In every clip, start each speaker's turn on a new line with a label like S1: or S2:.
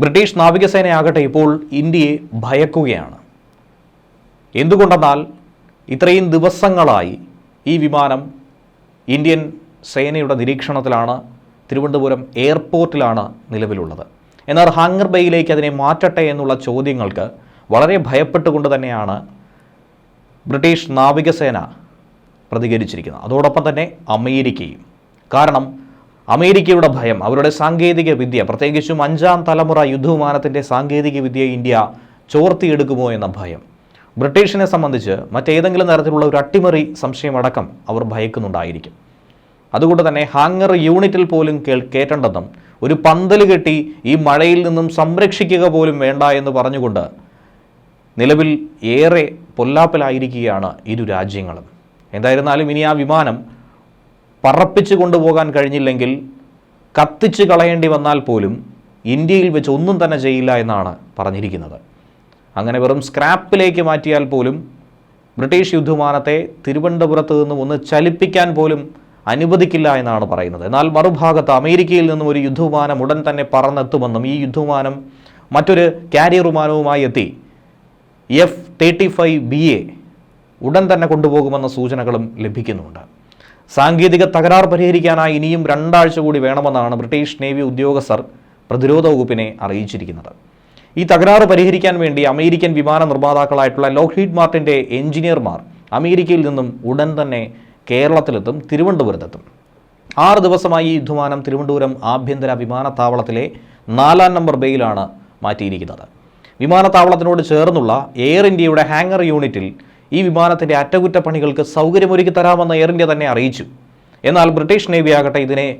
S1: British നാവികസേനയാകട്ടെ ഇപ്പോൾ ഇന്ത്യയെ ഭയക്കുകയാണ്. എന്തുകൊണ്ടെന്നാൽ ഇത്രയും ദിവസങ്ങളായി ഈ വിമാനം ഇന്ത്യൻ സേനയുടെ നിരീക്ഷണത്തിലാണ് തിരുവനന്തപുരം എയർപോർട്ടിലാണ് നിലവിലുള്ളത്. എന്നാൽ ഹാങ്ങർ ബേയിലേക്ക് അതിനെ മാറ്റട്ടെ എന്നുള്ള ചോദ്യങ്ങൾക്ക് വളരെ ഭയപ്പെട്ടുകൊണ്ട് തന്നെയാണ് ബ്രിട്ടീഷ് നാവികസേന പ്രതികരിച്ചിരിക്കുന്നത്. അതോടൊപ്പം തന്നെ അമേരിക്കയും. കാരണം അമേരിക്കയുടെ ഭയം അവരുടെ സാങ്കേതിക വിദ്യ പ്രത്യേകിച്ചും അഞ്ചാം തലമുറ യുദ്ധവിമാനത്തിന്റെ സാങ്കേതിക വിദ്യ ഇന്ത്യ ചോർത്തിയെടുക്കുമോ എന്ന ഭയം. ബ്രിട്ടീഷിനെ സംബന്ധിച്ച് മറ്റേതെങ്കിലും തരത്തിലുള്ള ഒരു അട്ടിമറി സംശയമടക്കം അവർ ഭയക്കുന്നുണ്ടായിരിക്കും. അതുകൊണ്ട് തന്നെ ഹാങ്ങർ യൂണിറ്റിൽ പോലും കേൾ കേട്ടണ്ടെന്നും ഒരു പന്തൽ കെട്ടി ഈ മഴയിൽ നിന്നും സംരക്ഷിക്കുക പോലും വേണ്ട എന്ന് പറഞ്ഞുകൊണ്ട് നിലവിൽ ഏറെ പൊല്ലാപ്പിലായിരിക്കുകയാണ് ഇരു രാജ്യങ്ങളും. എന്തായിരുന്നാലും ഇനി ആ വിമാനം പറപ്പിച്ച് കൊണ്ടുപോകാൻ കഴിഞ്ഞില്ലെങ്കിൽ കത്തിച്ച് കളയേണ്ടി വന്നാൽ പോലും ഇന്ത്യയിൽ വെച്ച് ഒന്നും തന്നെ ചെയ്യില്ല എന്നാണ് പറഞ്ഞിരിക്കുന്നത്. അങ്ങനെ വെറും സ്ക്രാപ്പിലേക്ക് മാറ്റിയാൽ പോലും ബ്രിട്ടീഷ് യുദ്ധമാനത്തെ തിരുവനന്തപുരത്ത് നിന്നും ഒന്ന് ചലിപ്പിക്കാൻ പോലും അനുവദിക്കില്ല എന്നാണ് പറയുന്നത്. എന്നാൽ മറുഭാഗത്ത് അമേരിക്കയിൽ നിന്നും ഒരു യുദ്ധവിമാനം ഉടൻ തന്നെ പറന്നെത്തുമെന്നും ഈ യുദ്ധവിമാനം മറ്റൊരു കാരിയർ വിമാനവുമായി എത്തി. F thirty five B A ഉടൻ തന്നെ കൊണ്ടുപോകുമെന്ന സൂചനകളും ലഭിക്കുന്നുണ്ട്. സാങ്കേതിക തകരാർ പരിഹരിക്കാനായി ഇനിയും രണ്ടാഴ്ച കൂടി വേണമെന്നാണ് ബ്രിട്ടീഷ് നേവി ഉദ്യോഗസ്ഥർ പ്രതിരോധ വകുപ്പിനെ അറിയിച്ചിരിക്കുന്നത്. ഈ തകരാറ് പരിഹരിക്കാൻ വേണ്ടി അമേരിക്കൻ വിമാന നിർമ്മാതാക്കളായിട്ടുള്ള ലോക്ഹീഡ് മാർട്ടിന്റെ എഞ്ചിനീയർമാർ അമേരിക്കയിൽ നിന്നും ഉടൻ തന്നെ കേരളത്തിലെത്തും തിരുവനന്തപുരത്തെത്തും. ആറ് ദിവസമായി ഈ യുദ്ധമാനം തിരുവനന്തപുരം ആഭ്യന്തര വിമാനത്താവളത്തിലെ നാലാം നമ്പർ ബേയിലാണ് മാറ്റിയിരിക്കുന്നത്. വിമാനത്താവളത്തിനോട് ചേർന്നുള്ള എയർ ഇന്ത്യയുടെ ഹാങ്ങർ യൂണിറ്റിൽ ഈ വിമാനത്തിന്റെ അറ്റകുറ്റപ്പണികൾക്ക് സൗകര്യമൊരുക്കി തരാമെന്ന് എയർ ഇന്ത്യ തന്നെ അറിയിച്ചു. എന്നാൽ ബ്രിട്ടീഷ് നേവി ആകട്ടെ ഇതിനെ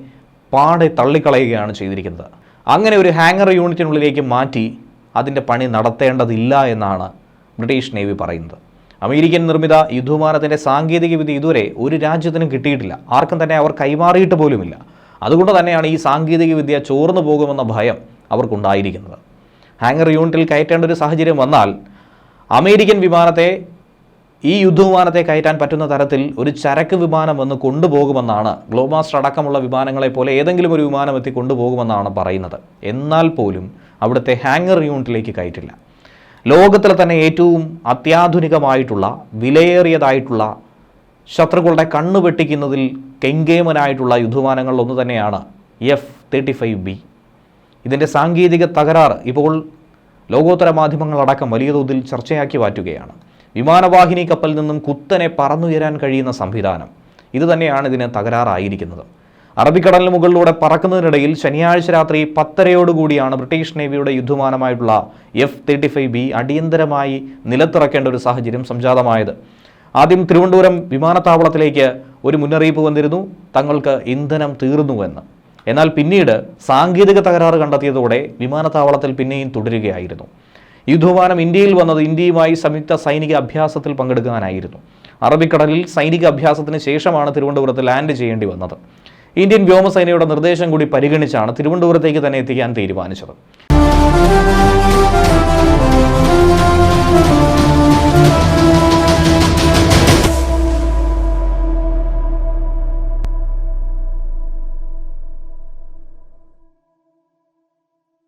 S1: പാടെ തള്ളിക്കളയുകയാണ് ചെയ്തിരിക്കുന്നത്. അങ്ങനെ ഒരു ഹാങ്ങർ യൂണിറ്റിനുള്ളിലേക്ക് മാറ്റി അതിന്റെ പണി നടത്തേണ്ടതില്ല എന്നാണ് ബ്രിട്ടീഷ് നേവി പറയുന്നത്. അമേരിക്കൻ നിർമ്മിത യുദ്ധവിമാനത്തിന്റെ സാങ്കേതികവിദ്യ ഇതുവരെ ഒരു രാജ്യത്തിനും കിട്ടിയിട്ടില്ല. ആർക്കും തന്നെ അവർ കൈമാറിയിട്ട് പോലുമില്ല. അതുകൊണ്ട് തന്നെയാണ് ഈ സാങ്കേതികവിദ്യ ചോർന്നു പോകുമെന്ന ഭയം അവർക്കുണ്ടായിരിക്കുന്നത്. ഹാങ്ങർ യൂണിറ്റിൽ കയറ്റേണ്ട ഒരു സാഹചര്യം വന്നാൽ അമേരിക്കൻ വിമാനത്തെ ഈ യുദ്ധവിമാനത്തെ കയറ്റാൻ പറ്റുന്ന തരത്തിൽ ഒരു ചരക്ക് വിമാനം വന്ന് കൊണ്ടുപോകുമെന്നാണ് ഗ്ലോബാസ്റ്റർ അടക്കമുള്ള വിമാനങ്ങളെ പോലെ ഏതെങ്കിലും ഒരു വിമാനം എത്തി കൊണ്ടുപോകുമെന്നാണ് പറയുന്നത്. എന്നാൽ പോലും അവിടുത്തെ ഹാങ്ങർ യൂണിറ്റിലേക്ക് കയറ്റില്ല. ലോകത്തിലെ തന്നെ ഏറ്റവും അത്യാധുനികമായിട്ടുള്ള വിലയേറിയതായിട്ടുള്ള ശത്രുക്കളുടെ കണ്ണു വെട്ടിക്കുന്നതിൽ കെങ്കേമനായിട്ടുള്ള യുദ്ധവിമാനങ്ങളിൽ ഒന്ന് തന്നെയാണ് എഫ് തേർട്ടി ഫൈവ് ബി. ഇതിന്റെ സാങ്കേതിക തകരാറ് ഇപ്പോൾ ലോകോത്തര മാധ്യമങ്ങളടക്കം വലിയ തോതിൽ ചർച്ചയാക്കി മാറ്റുകയാണ്. വിമാനവാഹിനി കപ്പലിൽ നിന്നും കുത്തനെ പറന്നുയരാൻ കഴിയുന്ന സംവിധാനം. ഇതുതന്നെയാണ് ഇതിന് തകരാറായിരിക്കുന്നത്. അറബിക്കടലിന് മുകളിലൂടെ പറക്കുന്നതിനിടയിൽ ശനിയാഴ്ച രാത്രി പത്തരയോടുകൂടിയാണ് ബ്രിട്ടീഷ് നേവിയുടെ യുദ്ധമാനമായിട്ടുള്ള എഫ് തേർട്ടി ഫൈവ് ബി അടിയന്തരമായി നിലത്തിറക്കേണ്ട ഒരു സാഹചര്യം സംജാതമായത്. ആദ്യം തിരുവനന്തപുരം വിമാനത്താവളത്തിലേക്ക് ഒരു മുന്നറിയിപ്പ് വന്നിരുന്നു. തങ്ങൾക്ക് ഇന്ധനം തീർന്നുവെന്ന്. എന്നാൽ പിന്നീട് സാങ്കേതിക തകരാറ് കണ്ടെത്തിയതോടെ വിമാനത്താവളത്തിൽ പിന്നെയും തുടരുകയായിരുന്നു. യുദ്ധവിമാനം ഇന്ത്യയിൽ വന്നത് ഇന്ത്യയുമായി സംയുക്ത സൈനിക അഭ്യാസത്തിൽ പങ്കെടുക്കാനായിരുന്നു. അറബിക്കടലിൽ സൈനിക അഭ്യാസത്തിന് ശേഷമാണ് തിരുവനന്തപുരത്ത് ലാൻഡ് ചെയ്യേണ്ടി വന്നത്. ഇന്ത്യൻ വ്യോമസേനയുടെ നിർദ്ദേശം കൂടി പരിഗണിച്ചാണ് തിരുവനന്തപുരത്തേക്ക് തന്നെ എത്തിക്കാൻ തീരുമാനിച്ചത്.